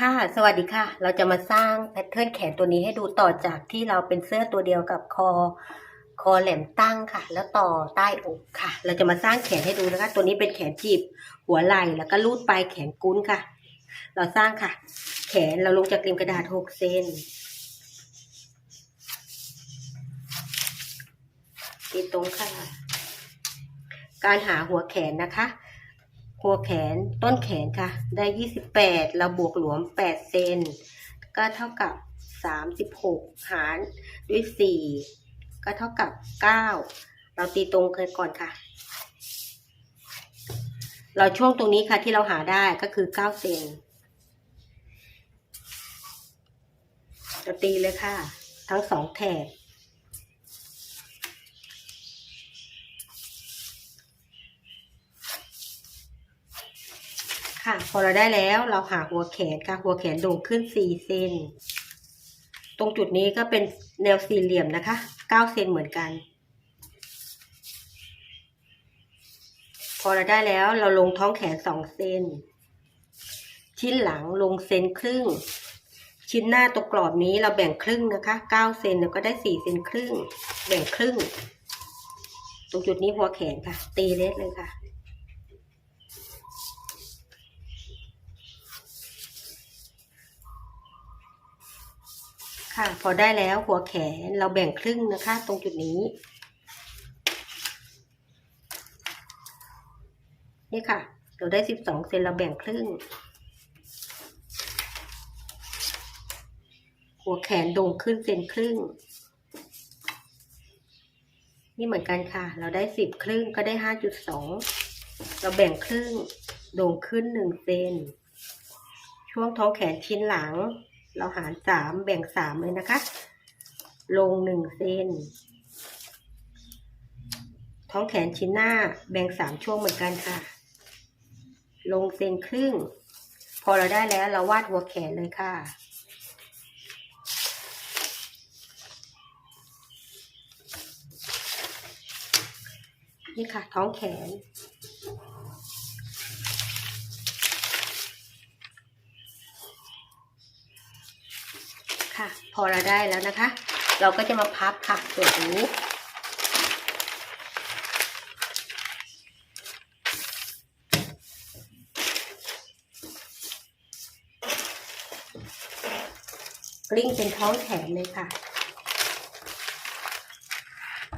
ค่ะ สวัสดีค่ะ เราจะมาสร้างแพทเทิร์นแขนตัวนี้ให้ดูต่อจากที่เราเป็นเสื้อตัวเดียวกับคอ คอแหลมตั้งค่ะ แล้วต่อใต้อกค่ะ เราจะมาสร้างแขนให้ดูนะคะ ตัวนี้เป็นแขนจีบ หัวไหล่แล้วก็ลูดปลายแขนกุ้นค่ะ เราสร้างค่ะ แขนเราลงจากริมกระดาษหกเซนตีตรงค่ะ การหาหัวแขนนะคะ หัวแขนต้นแขนค่ะ ได้ยี่สิบแปดเราบวกหลวมแปดเซนก็เท่ากับสามสิบหกหารด้วยสี่ก็เท่ากับเก้าเราตีตรงกันก่อนค่ะ เราช่วงตรงนี้ค่ะที่เราหาได้ก็คือเก้าเซนเราตีเลยค่ะ ทั้งสองแถบ ค่ะ พอเราได้แล้วเราหาหัวแขนค่ะ หัวแขนโด่งขึ้นสี่เซน ตรงจุดนี้ก็เป็นแนวสี่เหลี่ยมนะคะเก้าเซนเหมือนกัน พอเราได้แล้วเราลงท้องแขนสองเซน ชิ้นหลังลงเซนครึ่ง ชิ้นหน้าตรงกรอบนี้เราแบ่งครึ่งนะคะเก้าเซนแล้วก็ได้สี่เซนครึ่ง แบ่งครึ่ง ตรงจุดนี้หัวแขนค่ะ ตีเล็กเลยค่ะ ค่ะ พอได้แล้วหัวแขนเราแบ่งครึ่งนะคะ ตรงจุดนี้ นี่ค่ะ เราได้สิบสองเซนเราแบ่งครึ่ง หัวแขนโด่งขึ้นเซนครึ่ง นี่เหมือนกันค่ะ เราได้สิบครึ่งก็ได้ห้าจุดสองเราแบ่งครึ่งโด่งขึ้นหนึ่งเซนช่วงท้องแขนชิ้นหลัง เราหารสามแบ่งสามเลยนะคะ ลงหนึ่งเซนท้องแขนชิ้นหน้าแบ่งสามช่วงเหมือนกันค่ะ ลงเซนครึ่ง พอเราได้แล้วเราวาดหัวแขนเลยค่ะ นี่ค่ะ ท้องแขน ค่ะ พอเราได้แล้วนะคะ เราก็จะมาพับค่ะส่วนนี้กลิ้งเป็นท้องแขนเลยค่ะ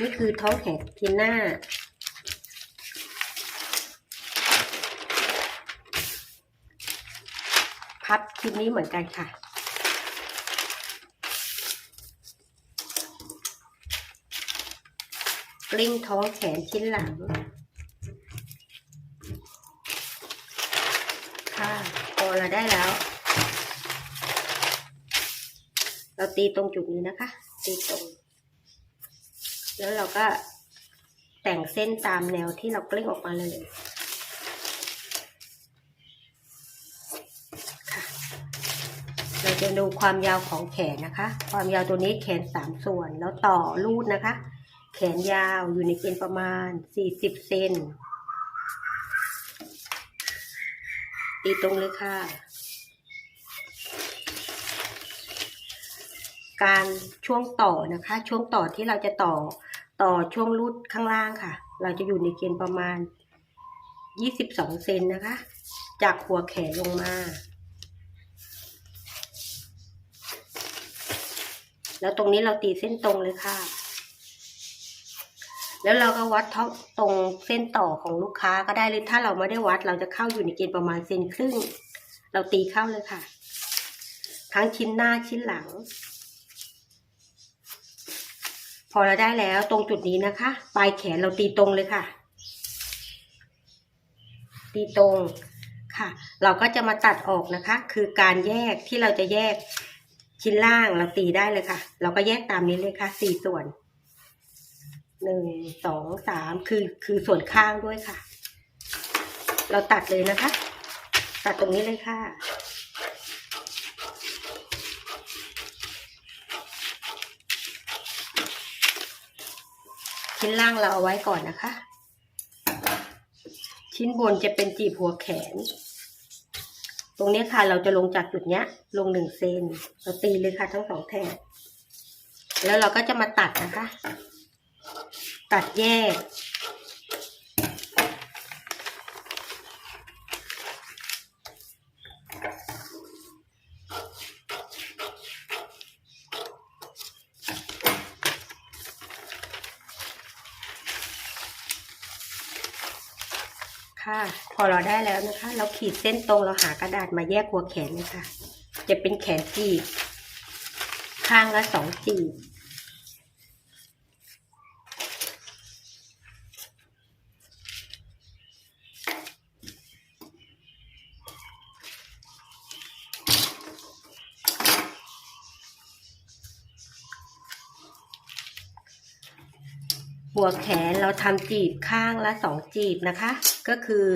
นี่คือท้องแขนทีหน้าพับชิ้นนี้เหมือนกันค่ะ ก ลิ้งท้องแขนชิ้นหลัง ค่ะพอเราได้แล้ว เราตีตรงจุดนี้นะคะ ตีตรง แล้วเราก็แต่งเส้นตามแนวที่เรากลิ้งออกมาเลยค่ะเราจะดูความยาวของแขนนะคะ ความยาวตัวนี้แขนสามส่วน แล้วต่อรูดนะคะ แขนยาวอยู่ในเกณฑ์ประมาณสี่สิบเซนตีตรงเลยค่ะ การช่วงต่อนะคะ ช่วงต่อที่เราจะต่อต่อช่วงรูดข้างล่างค่ะ เราจะอยู่ในเกณฑ์ประมาณยี่สิบสองเซนนะคะ จากหัวแขนลงมา แล้วตรงนี้เราตีเส้นตรงเลยค่ะ แล้วเราก็วัดท้องตรงเส้นต่อของลูกค้าก็ได้หรือถ้าเราไม่ได้วัดเราจะเข้าอยู่ในเกณฑ์ประมาณเซนครึ่ง เราตีเข้าเลยค่ะ ทั้งชิ้นหน้าชิ้นหลัง พอเราได้แล้วตรงจุดนี้นะคะ ปลายแขนเราตีตรงเลยค่ะ ตีตรงค่ะ เราก็จะมาตัดออกนะคะ คือการแยกที่เราจะแยกชิ้นล่างเราตีได้เลยค่ะ เราก็แยกตามนี้เลยค่ะสี่ส่วน หนึ่งสองสามคือคือส่วนข้างด้วยค่ะ เราตัดเลยนะคะ ตัดตรงนี้เลยค่ะชิ้นล่างเราเอาไว้ก่อนนะคะ ชิ้นบนจะเป็นจีบหัวแขน ตรงนี้ค่ะเราจะลงจากจุดเนี้ย ลงหนึ่งเซนเราตีเลยค่ะทั้งสองแถบแล้วเราก็จะมาตัดนะคะ ตัดแยก ค่ะ พอเราได้แล้วนะคะ เราขีดเส้นตรงเราหากระดาษมาแยกหัวแขนเลยค่ะจะเป็นแขนจีบข้างละสองจีบ หัวแขนเราทำจีบข้างละสองจีบนะคะ ก็คือ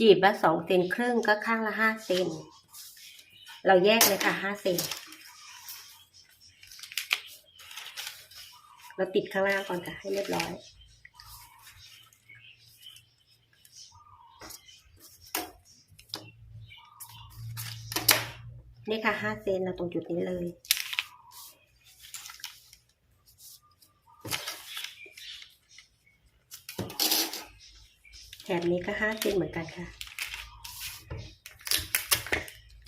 จีบละสองเซนครึ่งก็ข้างละห้าเซนเราแยกเลยค่ะห้าเซนเราติดข้างล่างก่อนค่ะให้เรียบร้อย นี่ค่ะห้าเซนเราตรงจุดนี้เลย แถบนี้ก็ห้าเซนเหมือนกันค่ะ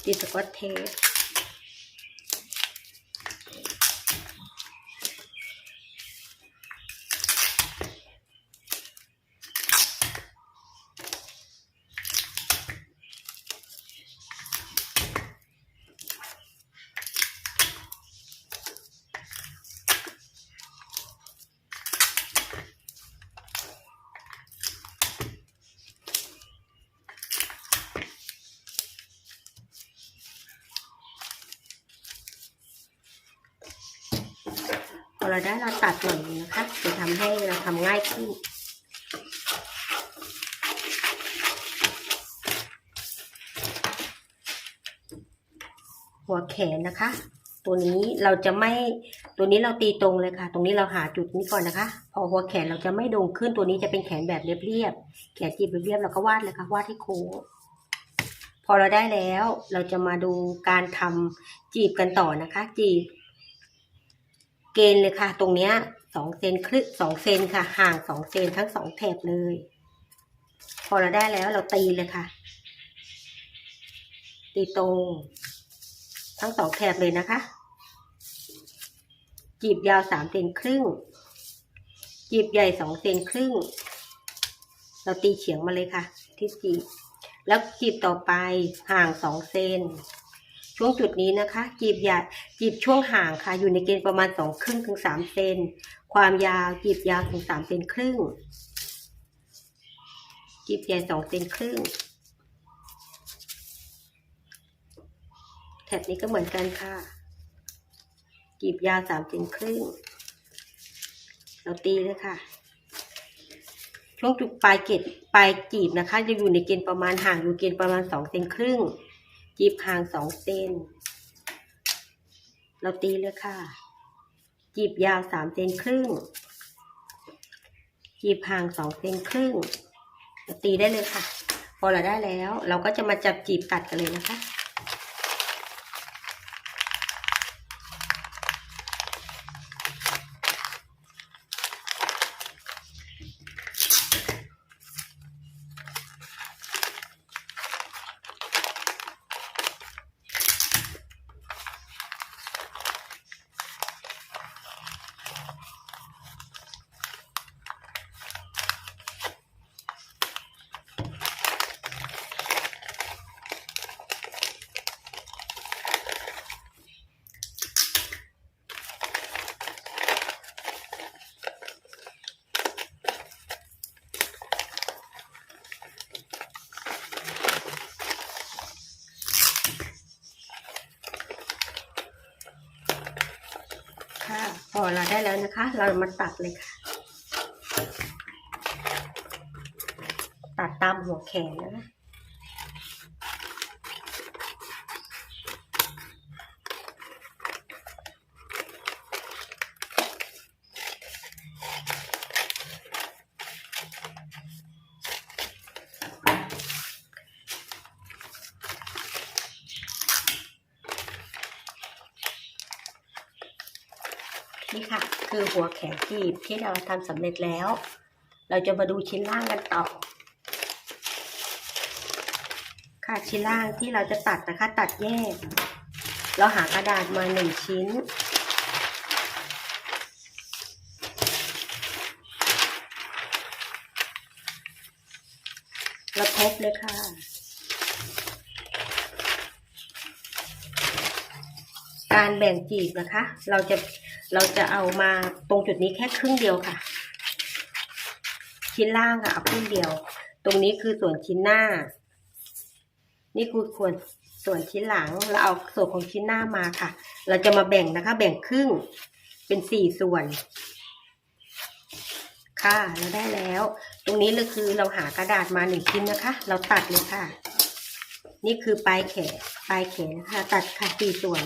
ติดสกอตเทป พอเราได้เราตัดหน่อยนึงนะคะ จะทำให้เราทำง่ายขึ้นหัวแขนนะคะ ตัวนี้เราจะไม่ตัวนี้เราตีตรงเลยค่ะ ตรงนี้เราหาจุดนี้ก่อนนะคะ พอหัวแขนเราจะไม่โด่งขึ้นตัวนี้จะเป็นแขนแบบเรียบๆแขนจีบเรียบๆเราก็วาดเลยค่ะวาดให้โค้งพอเราได้แล้วเราจะมาดูการทำจีบกันต่อนะคะ จีบ เกณฑ์เลยค่ะ ตรงเนี้ยสองเซนครึ่งสองเซนค่ะ ห่างสองเซนทั้งสองแถบเลย พอเราได้แล้วเราตีเลยค่ะ ตีตรง ทั้งสองแถบเลยนะคะ จีบยาวสามเซนครึ่ง จีบใหญ่สองเซนครึ่ง เราตีเฉียงมาเลยค่ะ ที่จีบแล้วจีบต่อไปห่างสองเซน ช่วงจุดนี้นะคะ จีบใหญ่จีบช่วงห่างค่ะ อยู่ในเกณฑ์ประมาณสองครึ่งถึงสามเซนความยาวจีบยาวถึงสามเซนครึ่ง จีบใหญ่สองเซนครึ่งแถบนี้ก็เหมือนกันค่ะจีบยาวสามเซนครึ่งเราตีเลยค่ะช่วงจุดปลายเกตปลายจีบนะคะ จะอยู่ในเกณฑ์ประมาณห่างอยู่เกณฑ์ประมาณสองเซนครึ่ง จีบห่างสองเซนเราตีเลยค่ะ จีบยาวสามเซนครึ่ง จีบห่างสองเซนครึ่ง เราตีได้เลยค่ะ พอเราได้แล้ว เราก็จะมาจับจีบตัดกันเลยนะคะ พอเราได้แล้วนะคะ เรามาตัดเลยค่ะ ตัดตามหัวแขนนะคะ นี่ค่ะ คือหัวแขนกีบที่เราทำสำเร็จแล้ว เราจะมาดูชิ้นล่างกันต่อ ค่ะชิ้นล่างที่เราจะตัดนะคะ ตัดแยก เราหากระดาษมาหนึ่งชิ้นเราทบเลยค่ะ การแบ่งจีบนะคะ เราจะเราจะเอามาตรงจุดนี้แค่ครึ่งเดียวค่ะ ชิ้นล่างค่ะเอาครึ่งเดียว ตรงนี้คือส่วนชิ้นหน้า นี่คือส่วนส่วนชิ้นหลังเราเอาส่วนของชิ้นหน้ามาค่ะ เราจะมาแบ่งนะคะ แบ่งครึ่งเป็นสี่ส่วน ค่ะเราได้แล้ว ตรงนี้เลยคือเราหากระดาษมาหนึ่งชิ้นนะคะ เราตัดเลยค่ะ นี่คือปลายแขนปลายแขนค่ะตัดค่ะสี่ส่วน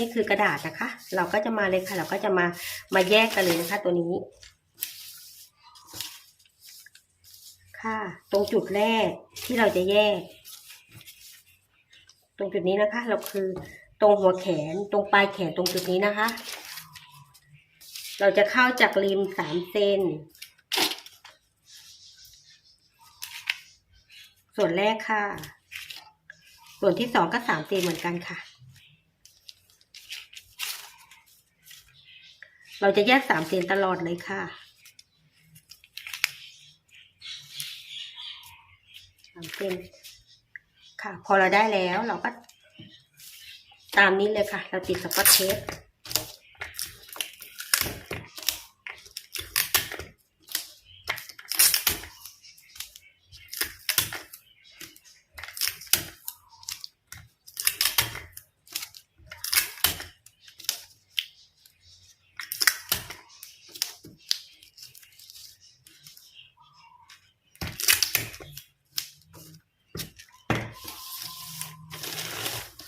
นี่คือกระดาษนะคะ เราก็จะมาเลยค่ะ เราก็จะมามาแยกกันเลยนะคะ ตัวนี้ ค่ะ ตรงจุดแรกที่เราจะแยก ตรงจุดนี้นะคะ เราคือตรงหัวแขนตรงปลายแขนตรงจุดนี้นะคะ เราจะเข้าจากริมสามเซนส่วนแรกค่ะ ส่วนที่สองก็สามเซนเหมือนกันค่ะ เราจะแยกสามเซนตลอดเลยค่ะสามเซนค่ะ พอเราได้แล้วเราก็ตามนี้เลยค่ะ เราติดสกอตเทป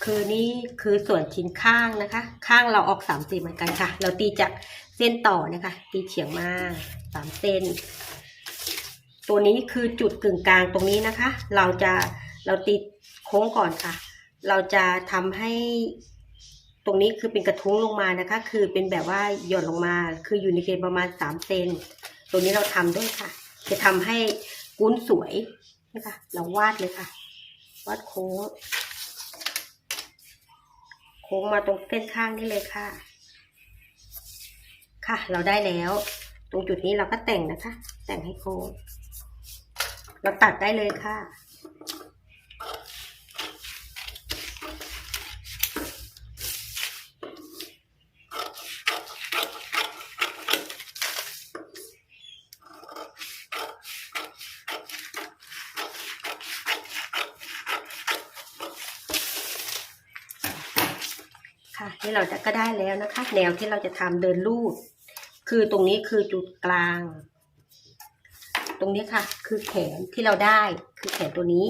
คือนี่คือส่วนชิ้นข้างนะคะ ข้างเราออกสามเซนเหมือนกันค่ะ เราตีจากเส้นต่อนะคะ ตีเฉียงมาสามเซนตัวนี้คือจุดกึ่งกลางตรงนี้นะคะ เราจะเราตีโค้งก่อนค่ะ เราจะทำให้ตรงนี้คือเป็นกระทุ้งลงมานะคะ คือเป็นแบบว่าหย่อนลงมา คืออยู่ในเกณฑ์ประมาณสามเซนตัวนี้เราทำด้วยค่ะ จะทำให้กุ้นสวยนะคะเราวาดเลยค่ะ วาดโค้ง ค้งมาตรงเส้นข้างนี่เลยค่ะ ค่ะ เราได้แล้ว ตรงจุดนี้เราก็แต่งนะคะ แต่งให้โค้งเราตัดได้เลยค่ะ ค่ะนี่เราจะก็ได้แล้วนะคะ แนวที่เราจะทำเดินลูด คือตรงนี้คือจุดกลาง ตรงนี้ค่ะ คือแขนที่เราได้คือแขนตัวนี้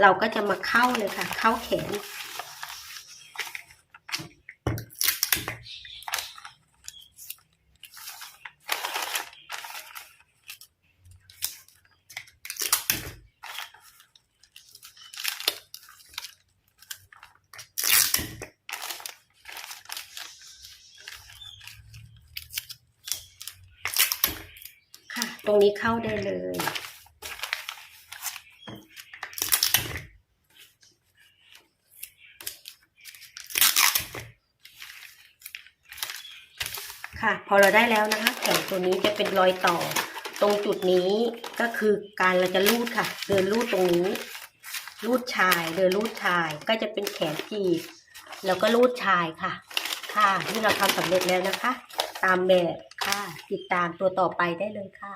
เราก็จะมาเข้าเลยค่ะ เข้าแขน เข้าได้เลย ค่ะ พอเราได้แล้วนะคะแขนตัวนี้จะเป็นรอยต่อ ตรงจุดนี้ก็คือการเราจะลูดค่ะ เดินลูดตรงนี้ ลูดชายเดินลูดชายก็จะเป็นแขนจีบแล้วก็ลูดชายค่ะ ค่ะที่เราทำสำเร็จแล้วนะคะ ตามแบบค่ะ ติดตามตัวต่อไปได้เลยค่ะ